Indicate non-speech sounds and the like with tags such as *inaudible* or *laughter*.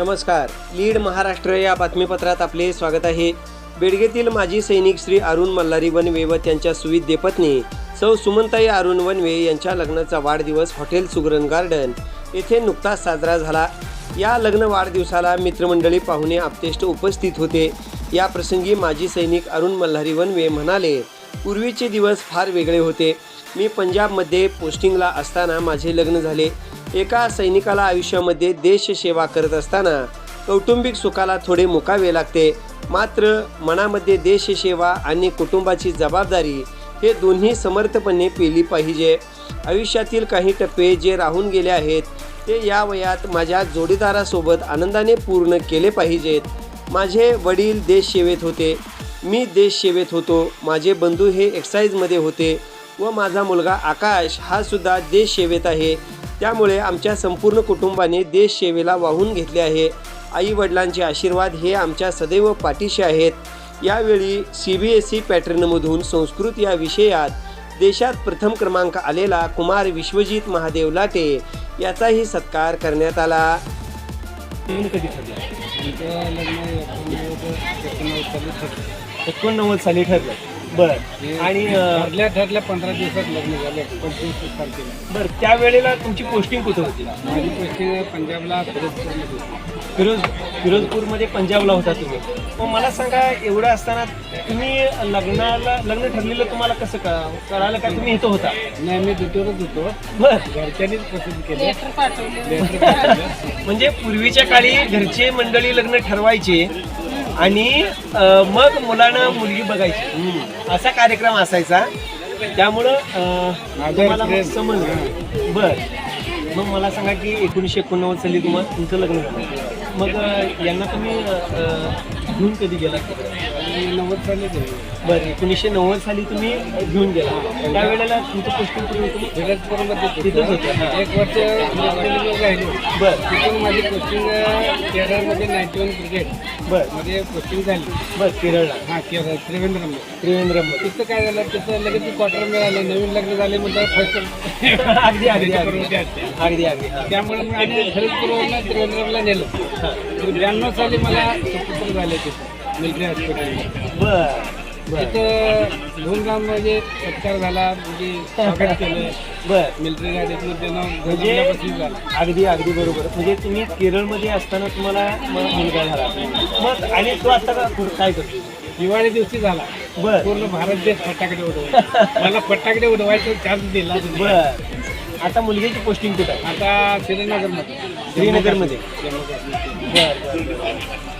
नमस्कार. लीड महाराष्ट्र या बातमीपत्रात आपले स्वागत आहे. बेडगेतील माजी सैनिक श्री अरुण मल्हारी वनवे व त्यांच्या सुविद्य पत्नी सौ सुमंताई अरुण वनवे यांच्या लग्नाचा वाढदिवस हॉटेल सुगरण गार्डन येथे नुकताच साजरा झाला. या लग्न वाढदिवसाला मित्रमंडळी पाहुणे आपतेष्ट उपस्थित होते. या प्रसंगी माजी सैनिक अरुण मल्हारी वनवे म्हणाले पूर्वीचे दिवस फार वेगळे होते. मी पंजाबमध्ये पोस्टिंगला असताना माझे लग्न झाले. एका सैनिकाला आयुष्यामध्ये देशसेवा करत असताना कौटुंबिक सुखाला थोडे मुकावे लागते. मात्र मनामध्ये देशसेवा आणि कुटुंबाची जबाबदारी हे दोन्ही समर्थपणे पेली पाहिजे. आयुष्यातील काही टप्पे जे राहून गेले आहेत ते या वयात माझ्या जोडीदारासोबत आनंदाने पूर्ण केले पाहिजेत. माझे वडील देशसेवेत होते. मी देशसेवेत होतो. माझे बंधू हे एक्साईजमध्ये होते व माझा मुलगा आकाश हा सुद्धा देशसेवेत आहे. त्यामुळे आमच्या संपूर्ण कुटुंबाने देशसेवेला वाहून घेतले आहे. आई वडिलांचे आशीर्वाद हे आमच्या सदैव पाठीशी आहेत. यावेळी सी बी एस ई पॅटर्नमधून संस्कृत या विषयात देशात प्रथम क्रमांक आलेला कुमार विश्वजित महादेव लाटे याचाही सत्कार करण्यात आला. एकोणनव्वद साली ठरलं. बर. आणि अं, ठरल्या ठरल्या पंधरा दिवसात लग्न झालं पंचवीस तारखेला. बर त्यावेळेला तुमची पोस्टिंग कुठं होती? माझी पोस्टिंग पंजाबला फिरोजपूरमध्ये होती. फिरोज फिरोजपूरमध्ये पंजाबला होता तुम्ही. मग मला सांगा एवढं असताना तुम्ही लग्नाला लग्न ठरलेलं तुम्हाला कसं कळा कळालं का तुम्ही इथं होता? नाही मी ड्युटीवरच होतो. बर. घरच्यांनीच पसंत केलं. लेटर पाठवलं. *laughs* म्हणजे पूर्वीच्या काळी घरचे मंडळी लग्न ठरवायचे आणि अं, मग मुलानं मुलगी बघायची. असा कार्यक्रम असायचा. त्यामुळं अं, माझा तुम्हाला मग. समजलं. बर. मग मला सांगा की एकोणीसशे एकोणनव्वद साली तुम्हाला तुमचं लग्न झालं. मग अं, यांना तुम्ही अं, घेऊन कधी गेला नव्वद साली बरं एकोणीसशे नव्वद साली तुम्ही घेऊन गेला. त्यावेळेला तुमचं पोस्टिंग फिरोजपूरमध्ये तिथंच होतं, हां. एक वर्ष राहिलो. बरं. तिथून माझी पोस्टिंग केरळमध्ये नाईन्टी वन क्रिकेट बरं. मध्ये पोस्टिंग झाली. बरं केरळला. हा केरळ त्रिवेंद्रमध्ये त्रिवेंद्रमध्ये तिथं काय झालं? तिथं लगेच क्वार्टर मिळालं. नवीन लग्न झाले म्हणजे फर्स्ट *laughs* अगदी अगदी अगदी. अगदी अगदी. हां. त्यामुळे मग आम्ही खरंच त्रिवेंद्रमला नेलं. हां. ब्याण्णव साली मला सुपुत्र झाले तिथं मिलिटरी हॉस्पिटल बर. तिथं धूमधाम म्हणजे सत्कार झाला म्हणजे स्वागत केलं. बर. मिलिटरी गाडीतून त्यांना म्हणजे झाला. अगदी अगदी बरोबर. म्हणजे तुम्ही केरळमध्ये असताना तुम्हाला म- मुलगा झाला. मग आणि तो आता का पुढं काय करतो? दिवाळी दिवशी झाला. बर. पूर्ण भारत देश फटाकडे उडवायचा. *laughs* मला फटाकडे उडवायचा चान्स दिला बर. आता मुलगीची पोस्टिंग कुठं आहे? आता श्रीनगरमध्ये. श्रीनगरमध्ये. बर बर.